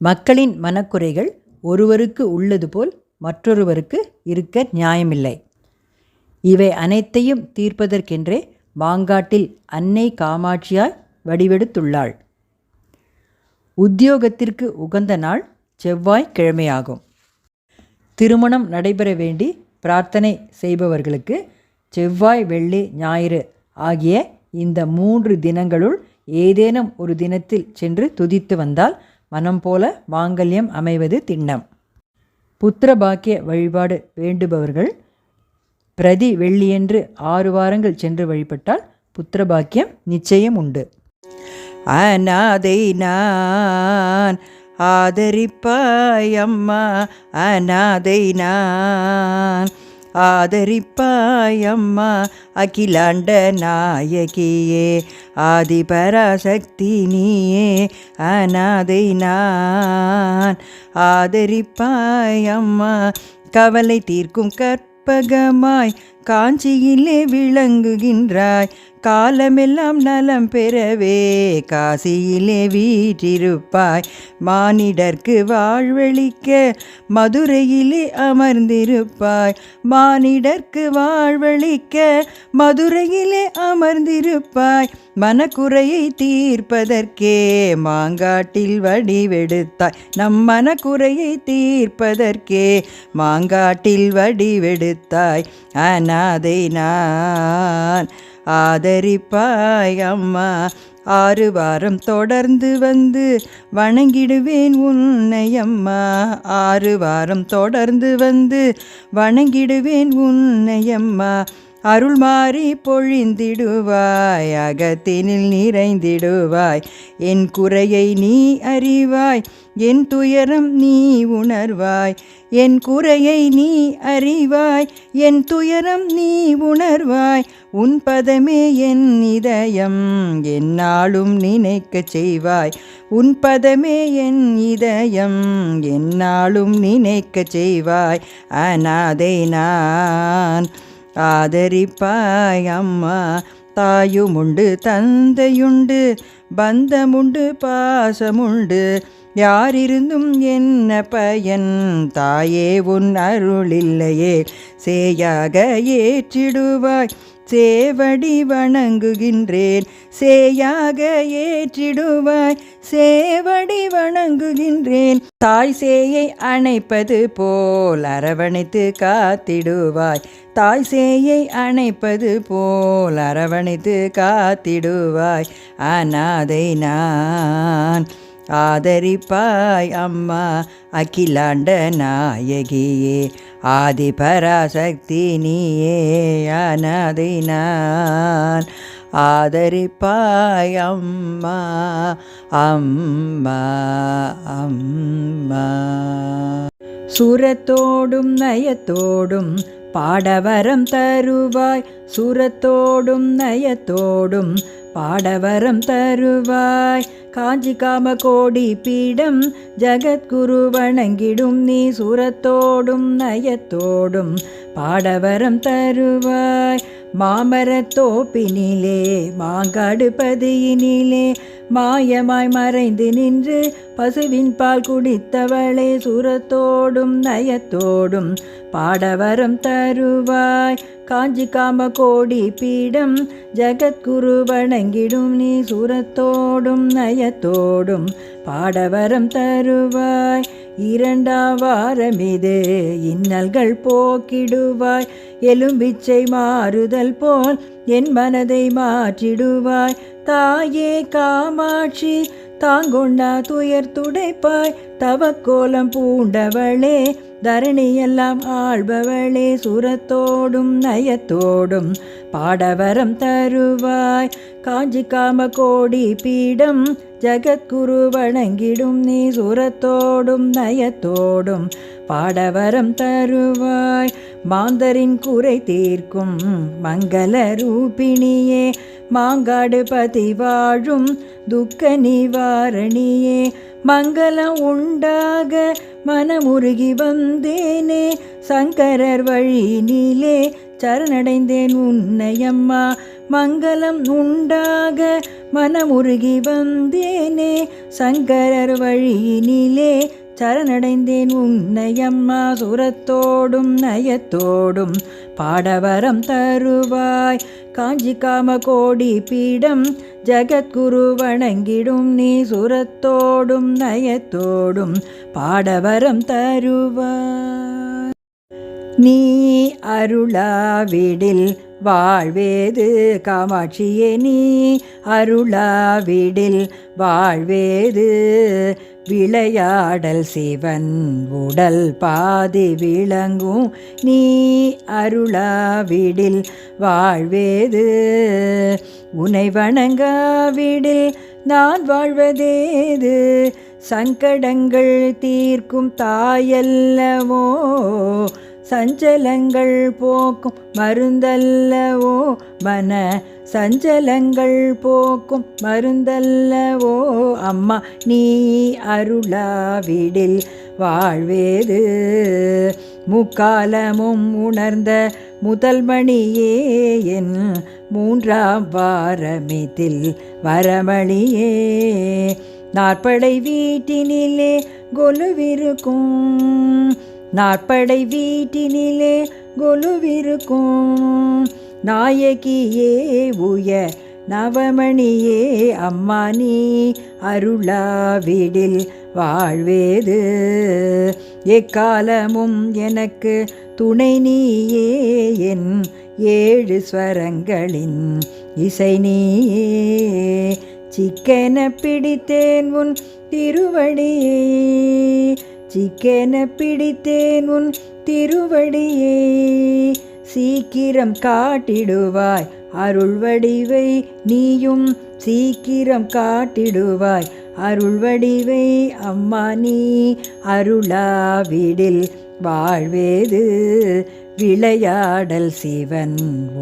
மக்களின் மனக்குறைகள் ஒருவருக்கு உள்ளது போல் மற்றொருவருக்கு இருக்க நியாயமில்லை. இவை அனைத்தையும் தீர்ப்பதற்கென்றே மாங்காட்டில் அன்னை காமாட்சியாய் வடிவெடுத்துள்ளாள். உத்தியோகத்திற்கு உகந்த நாள் செவ்வாய் கிழமையாகும் திருமணம் நடைபெற வேண்டி பிரார்த்தனை செய்பவர்களுக்கு செவ்வாய் வெள்ளி ஞாயிறு ஆகிய இந்த மூன்று தினங்களுள் ஏதேனும் ஒரு தினத்தில் சென்று துதித்து வந்தால் மனம் போல மாங்கல்யம் அமைவது திண்ணம். புத்திர பாக்கிய வழிபாடு வேண்டுபவர்கள் பிரதி வெள்ளியன்று ஆறு வாரங்கள் சென்று வழிபட்டால் புத்திர பாக்கியம் நிச்சயம் உண்டு. அநாதை நான் ஆதரிப்பாயம்மா அநாதை நான் ஆதரிப்பாயம்மா. அகிலாண்ட நாயகியே ஆதிபராசக்தி நீயே அநாதை நான். ஆதரிப்பாயம்மா கவலை தீர்க்கும் கற்பகமாய் காஞ்சியிலே விளங்குகின்றாய் காலமெல்லாம் நலம் பெறவே காசியிலே வீற்றிருப்பாய். மானிடர்க்கு வாழ்வழிக்க மதுரையிலே அமர்ந்திருப்பாய். மானிடர்க்கு வாழ்வழிக்க மதுரையிலே அமர்ந்திருப்பாய். மனக்குறையை தீர்ப்பதற்கே மாங்காட்டில் வடிவெடுத்தாய். நம் மனக்குறையை தீர்ப்பதற்கே மாங்காட்டில் வடிவெடுத்தாய். அநாதை நான் ஆதரிப்பாய் அம்மா. ஆறு வாரம் தொடர்ந்து வந்து வணங்கிடுவேன் உன்னை அம்மா. ஆறு வாரம் தொடர்ந்து வந்து வணங்கிடுவேன் உன்னை அம்மா. அருள் மாறி பொழிந்திடுவாய் அகத்தினில் நிறைந்திடுவாய். என் குறையை நீ அறிவாய் என் துயரம் நீ உணர்வாய். என் குறையை நீ அறிவாய் என் துயரம் நீ உணர்வாய். உன் பதமே என் இதயம் என்னாலும் நினைக்கச் செய்வாய். உன் பதமே என் இதயம் என்னாலும் நினைக்கச் செய்வாய். அநாதை நான் ஆதரிப்பாய் அம்மா தாயுமுண்டு தந்தையுண்டு பந்தமுண்டு பாசமுண்டு யாரிருந்தும் என்ன பயன்? தாயே உன் அருளில்லையே. சேயாக ஏற்றிடுவாய். சேவடி வணங்குகின்றேன். சேயாக ஏற்றிடுவாய். சேவடி வணங்குகின்றேன். தாய் சேயை அணைப்பது போல் அரவணைத்து காத்திடுவாய். தாய் சேயை அணைப்பது போல் அரவணைத்து காத்திடுவாய். அநாதை நான் ஆதரிப்பாய் அம்மா அகிலாண்ட நாயகியே ஆதி பராசக்தி நீயே அனதினான் ஆதரிப்பாய் அம்மா அம்மா அம்மா. சுரத்தோடும் நயத்தோடும் பாடவரம் தருவாய் சுரத்தோடும் நயத்தோடும் பாடவரம் தருவாய். காஞ்சி காம கோடி பீடம் ஜகத்குரு வணங்கிடும். நீ சுரத்தோடும் நயத்தோடும் பாடவரம் தருவாய். மாமரத்தோப்பினிலே மாங்காடு பதியினிலே மாயமாய் மறைந்து நின்று பசுவின் பால் குடித்தவளே சுரத்தோடும் நயத்தோடும் பாடவரம் தருவாய். காஞ்சி காம கோடி பீடம் ஜகத்குரு வணங்கிடும். நீ சுரத்தோடும் நய நயத்தோடும் பாடவரம் தருவாய். இரண்டாம் வாரமிது இன்னல்கள் போக்கிடுவாய். எலும்பிச்சை மாறுதல் போல் என் மனதை மாற்றிடுவாய். தாயே காமாட்சி தாங்கொண்டா துயர் துடைப்பாய். தவக்கோலம் பூண்டவளே தரணியெல்லாம் ஆள்பவளே. சுரத்தோடும் நயத்தோடும் பாடவரம் தருவாய். காஞ்சி காம கோடி பீடம் ஜகத்குரு வணங்கிடும் நீ சுரத்தோடும் நயத்தோடும் பாடவரம் தருவாய். மாந்தரின் குறை தீர்க்கும் மங்கள ரூபிணியே மாங்காடு பதிவாழும் துக்க நிவாரணியே. மங்களம் உண்டாக மனமுருகி வந்தேனே சங்கரர் வழியினிலே சரணடைந்தேன் உன்னையம்மா. மங்களம் உண்டாக மனமுருகி வந்தேனே. சங்கரர் வழியினிலே சரணடைந்தேன் உன்னையம்மா. சுரத்தோடும் நயத்தோடும் பாடவரம் தருவாய். காஞ்சி காம கோடி பீடம் ஜகத்குரு வணங்கிடும் நீ. சுரத்தோடும் நயத்தோடும் பாடவரம் தருவாய். நீ அருளாவிடில் வாழ்வேது காமாட்சியே நீ அருளாவிடில் வாழ்வேது விளையாடல் சிவன் உடல் பாதி விளங்கும். நீ அருளாவிடில் வாழ்வேது உனை வணங்காவிடில் நான் வாழ்வதேது. சங்கடங்கள் தீர்க்கும் தாயல்லவோ சஞ்சலங்கள் போக்கும் மருந்தல்லவோ? மன சஞ்சலங்கள் போக்கும் மருந்தல்லவோ? அம்மா நீ அருளாவிடில் வாழ்வேது. முக்காலமும் உணர்ந்த முதல் மணியே என் மூன்றாம் வாரமிதில் வரமணியே. நாற்படை வீட்டினிலே கொலுவிருக்கும் நாற்படை வீட்டினிலே கொலுவிருக்கும். நாயகியே உய நவமணியே அம்மா நீ அருளாவிடில் வாழ்வேது. எக்காலமும் எனக்கு துணை நீயே என் ஏழு ஸ்வரங்களின் இசை நீயே. சிக்கென பிடித்தேன் உன் திருவடியே சிக்கென பிடித்தேன் உன் திருவடியே. சீக்கிரம் காட்டிடுவாய் அருள் வடிவை நீயும் சீக்கிரம் காட்டிடுவாய் அருள் வடிவை அம்மா நீ அருளாவிடில் வாழ்வேது விளையாடல் சிவன்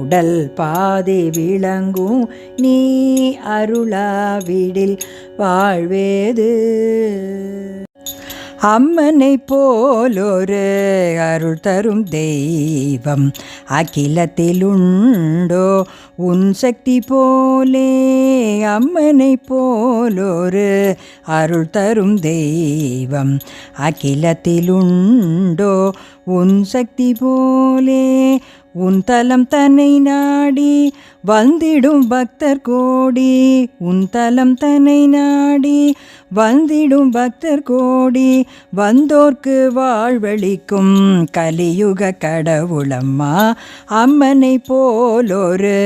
உடல் பாதை விளங்கும் நீ அருளாவிடில் வாழ்வேது. அம்மனை போலொரு அருள் தரும் தெய்வம் அகிலத்திலுண்டோ உன் சக்தி போலே அம்மனை போலொரு அருள் தரும் தெய்வம் அகிலத்திலுண்டோ உன் சக்தி போலே உன் தலம் தன்னை நாடி வந்திடும் பக்தர் கோடி. உன் தலம் தன்னை நாடி வந்திடும் பக்தர் கோடி. வந்தோர்க்கு வாழ்வழிக்கும் கலியுக கடவுளம்மா. அம்மனை போலொரு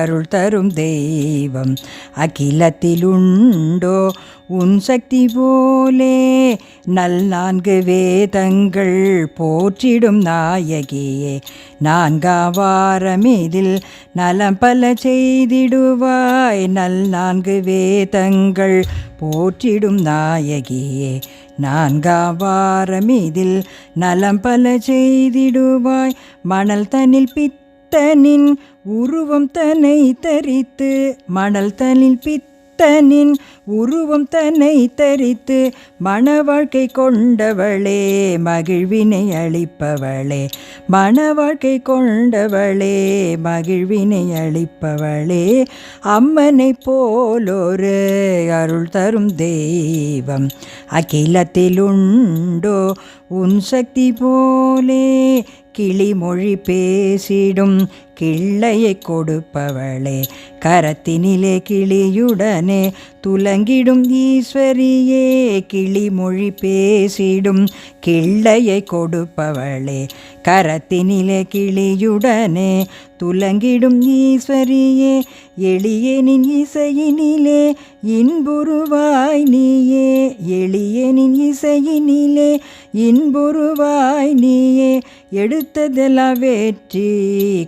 அருள் தரும் தெய்வம். அகிலத்திலுண்டோ உன் சக்தி போலே நல் நான்கு வேதங்கள் போற்றிடும் நாயகியே. நான்காம் வாரமிதில் நலம் பல செய்திடுவாய். நல் நான்கு வேதங்கள் போற்றிடும் நாயகியே. நான்காம் வாரமிதில் நலம் பல செய்திடுவாய். மணல் தனில் பித்தனின் உருவம் தன்னை தரித்து மணல் தனில் பித்த தனின் உருவம் தன்னை தரித்து மன வாழ்க்கை கொண்டவளே மகிழ்வினை அளிப்பவளே மன வாழ்க்கை கொண்டவளே மகிழ்வினை அளிப்பவளே. அம்மனை போலொரு அருள் தரும் தெய்வம் அகிலத்திலுண்டோ உன் சக்தி போலே கிளிமொழி பேசிடும் கிள்ளையை கொடுப்பவளே. கரத்தினிலே கிளியுடனே துலங்கிடும் ஈஸ்வரியே கிளிமொழி பேசிடும் கிள்ளையை கொடுப்பவளே. கரத்தினிலே கிளியுடனே துலங்கிடும் ஈஸ்வரியே எளியனின் இசையினிலே இன்புருவாய் நீயே. எளியனின் இசையினிலே இன்புருவாய் நீயே எடுத்ததெல்லாம் வெற்றி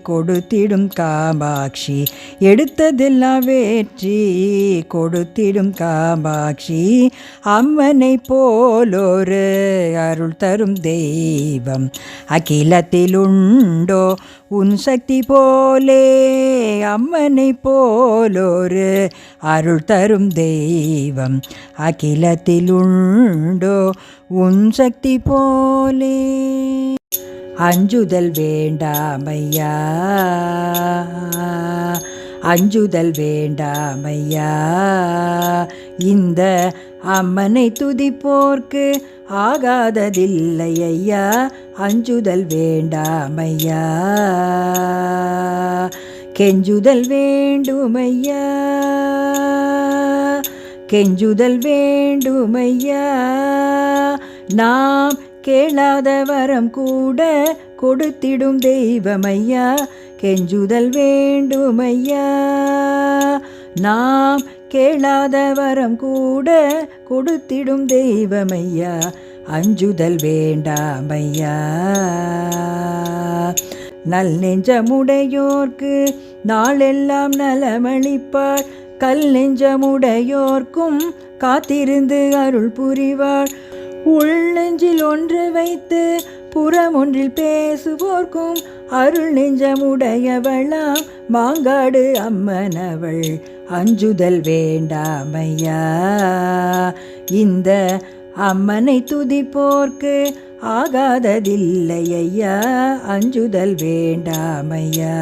கொடுத்திடும் காமாட்சி. எடுத்ததெல்லாம் வெற்றி கொடுத்திடும் காமாட்சி. அம்மனை போலொரு அருள் தரும் தெய்வம் அகிலத்திலுண்டோ உன் சக்தி போலே அம்மனை போலொரு அருள் தரும் தெய்வம் அகிலத்திலுண்டோ உன் சக்தி போலே. அஞ்சுதல் வேண்டாமையா. அஞ்சுதல் வேண்டாமையா. இந்த அம்மனை துதிப்போர்க்கு ஆகாததில்லை ஐயா அஞ்சுதல் வேண்டாமையா. கெஞ்சுதல் வேண்டுமையா. கெஞ்சுதல் வேண்டுமையா. நாம் கேளாத வரம் கூட கொடுத்திடும் தெய்வமையா? கெஞ்சுதல் வேண்டுமையா? நாம் கேளாத வரம் கூட கொடுத்திடும் தெய்வமையா? அஞ்சுதல் வேண்டாமையா? நல் நெஞ்சமுடையோர்க்கு நாளெல்லாம் நலமளிப்பாள் கல் நெஞ்சமுடையோர்க்கும் காத்திருந்து அருள் புரிவாள் உள்நெஞ்சில் ஒன்று வைத்து புறம் ஒன்றில் பேசுவோர்க்கும் அருள் நெஞ்சமுடையவளாம் மாங்காடு அம்மனவள். அஞ்சுதல் வேண்டாமையா? இந்த அம்மனை துதிப்போர்க்கு ஆகாததில்லை ஐயா அஞ்சுதல் வேண்டாமையா?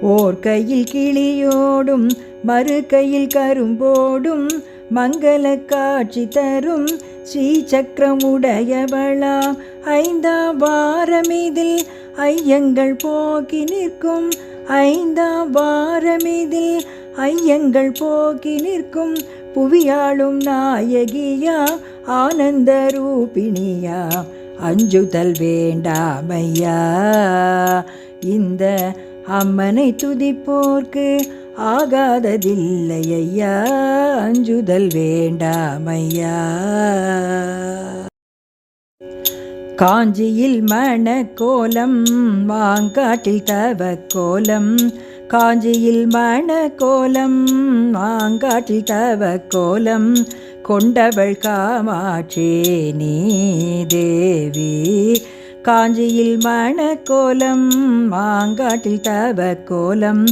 ஓர் கையில் கிளியோடும் மறு கையில் கரும்போடும் மங்கள காட்சி தரும் ஸ்ரீ சக்கரமுடையவளாம் ஐந்தாம் வாரமிதில் ஐயங்கள் போக்கி நிற்கும். ஐந்தாம் வாரமிதில் ஐயங்கள் போக்கி நிற்கும். புவியாளும் நாயகியா ஆனந்த ரூபிணியா. அஞ்சுதல் வேண்டாமையா. இந்த அம்மனை துதிப்போர்க்கு ஆகாததில்லை ஐயா அஞ்சுதல் வேண்டாமையா. காஞ்சியில் மண கோலம் மாங்காட்டில் தவ கோலம் காஞ்சியில் மண கோலம் மாங்காட்டில் தவ கோலம் கொண்டவள் காமாட்சி நீ தேவி. காஞ்சியில் மண கோலம் மாங்காட்டில் தவ கோலம்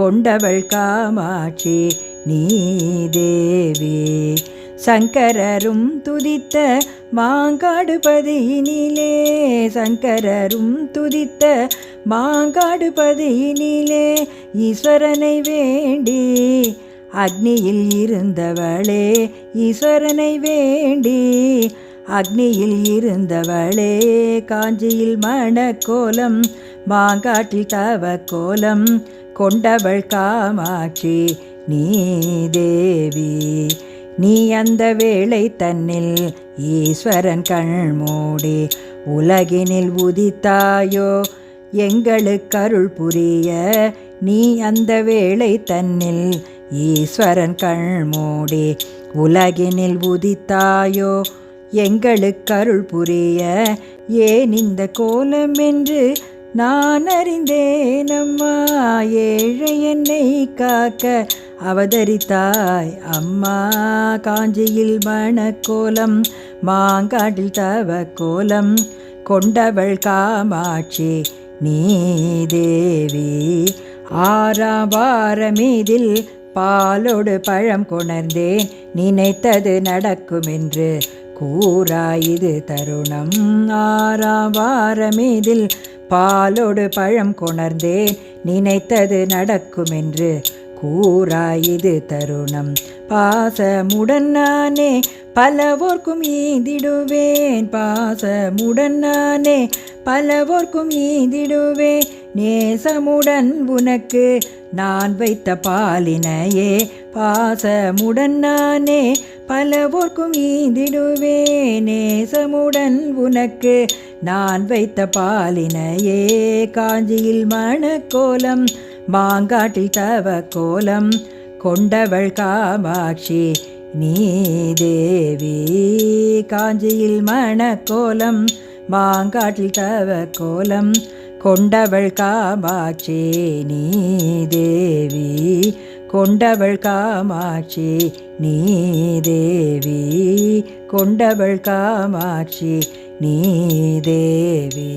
கொண்டவள் காமாட்சி நீ தேவி. சங்கரரும் துதித்த மாங்காடுபதியினிலே சங்கரரும் துதித்த மாங்காடுபதியினிலே ஈஸ்வரனை வேண்டி. அக்னியில் இருந்தவளே ஈஸ்வரனை வேண்டி. அக்னியில் இருந்தவளே காஞ்சியில் மணக்கோலம் மாங்காட்டில் தவ கோலம் கொண்டவள் காமாட்சி நீ தேவி. நீ அந்த வேளை தன்னில் ஈஸ்வரன் கண் மூடி உலகினில் உதித்தாயோ? எங்களுக்கு அருள் புரிய நீ அந்த வேளை தன்னில் ஈஸ்வரன் கண் மூடி உலகினில் உதித்தாயோ? எங்களுக்கு அருள் புரிய ஏன் இந்த கோலம் என்று நான் அறிந்தேன் அம்மா ஏழை என்னை காக்க அவதரித்தாய். அம்மா காஞ்சியில் மணக்கோலம் மாங்காட்டில் தவ கோலம் கொண்டவள் காமாட்சி நீ தேவி. ஆறாம் வாரமீதில் பாலோடு பழம் கொணர்ந்தேன். நினைத்தது நடக்கும் என்று கூறாயிது தருணம். ஆறாம் வாரமீதில் பாலோடு பழம் கொணர்ந்தேன். நினைத்தது நடக்கும் என்று கூறாயிது தருணம். பாசமுடன் நானே பலவோர்க்கும் ஈந்திடுவேன். பாசமுடன் நானே பலவோர்க்கும் ஈந்திடுவேன். நேசமுடன் உனக்கு நான் வைத்த பாலினையே. பாசமுடன் நானே பலவோர்க்கும் ஈந்திடுவேன். நேசமுடன் உனக்கு நான் வைத்த பாலினையே காஞ்சியில் மணக்கோலம் மாங்காட்டில் தவ கோலம் கொண்டவள் காமாட்சி நீ தேவி காஞ்சியில் மணக்கோலம் மாங்காட்டில் தவ கோலம் கொண்டவள் காமாட்சி நீ தேவி கொண்டவள் காமாட்சி நீ தேவி கொண்டவள் காமாட்சி நீ தேவி.